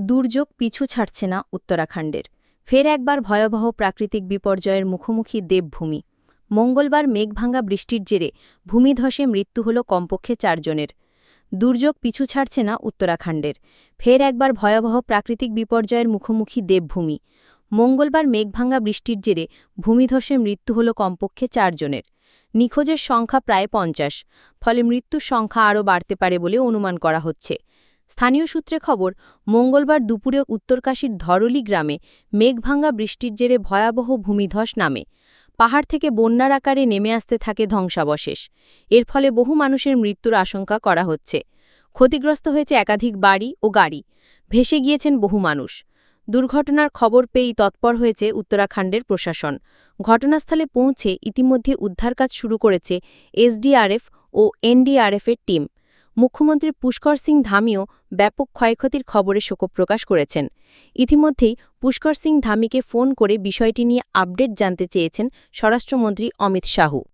দুর্যোগ পিছু ছাড়ছে না উত্তরাখণ্ডের। ফের একবার ভয়াবহ প্রাকৃতিক বিপর্যয়ের মুখোমুখি দেবভূমি। মঙ্গলবার মেঘভাঙ্গা বৃষ্টির জেরে ভূমিধসে মৃত্যু হল কমপক্ষে চারজনের। দুর্যোগ পিছু ছাড়ছে না উত্তরাখণ্ডের। ফের একবার ভয়াবহ প্রাকৃতিক বিপর্যয়ের মুখোমুখি দেবভূমি। মঙ্গলবার মেঘভাঙ্গা বৃষ্টির জেরে ভূমিধসে মৃত্যু হল কমপক্ষে চারজনের। নিখোঁজের সংখ্যা প্রায় পঞ্চাশ, ফলে মৃত্যুর সংখ্যা আরও বাড়তে পারে বলে অনুমান করা হচ্ছে। স্থানীয় সূত্রে খবর, মঙ্গলবার দুপুরে উত্তরকাশীর ধরলি গ্রামে মেঘভাঙ্গা বৃষ্টির জেরে ভয়াবহ ভূমিধস নামে। পাহাড় থেকে বন্যার আকারে নেমে আসতে থাকে ধ্বংসাবশেষ। এর ফলে বহু মানুষের মৃত্যুর আশঙ্কা করা হচ্ছে। ক্ষতিগ্রস্ত হয়েছে একাধিক বাড়ি ও গাড়ি। ভেসে গিয়েছেন বহু মানুষ। দুর্ঘটনার খবর পেয়েই তৎপর হয়েছে উত্তরাখণ্ডের প্রশাসন। ঘটনাস্থলে পৌঁছে ইতিমধ্যে উদ্ধার কাজ শুরু করেছে এসডিআরএফ ও এনডিআরএফের টিম। মুখ্যমন্ত্রী পুষ্কর সিং ধামিও ব্যাপক ক্ষয়ক্ষতির খবরে শোক প্রকাশ করেছেন। ইতিমধ্যেই পুষ্কর সিং ধামিকে ফোন করে বিষয়টি নিয়ে আপডেট জানতে চেয়েছেন স্বরাষ্ট্রমন্ত্রী অমিত শাহু।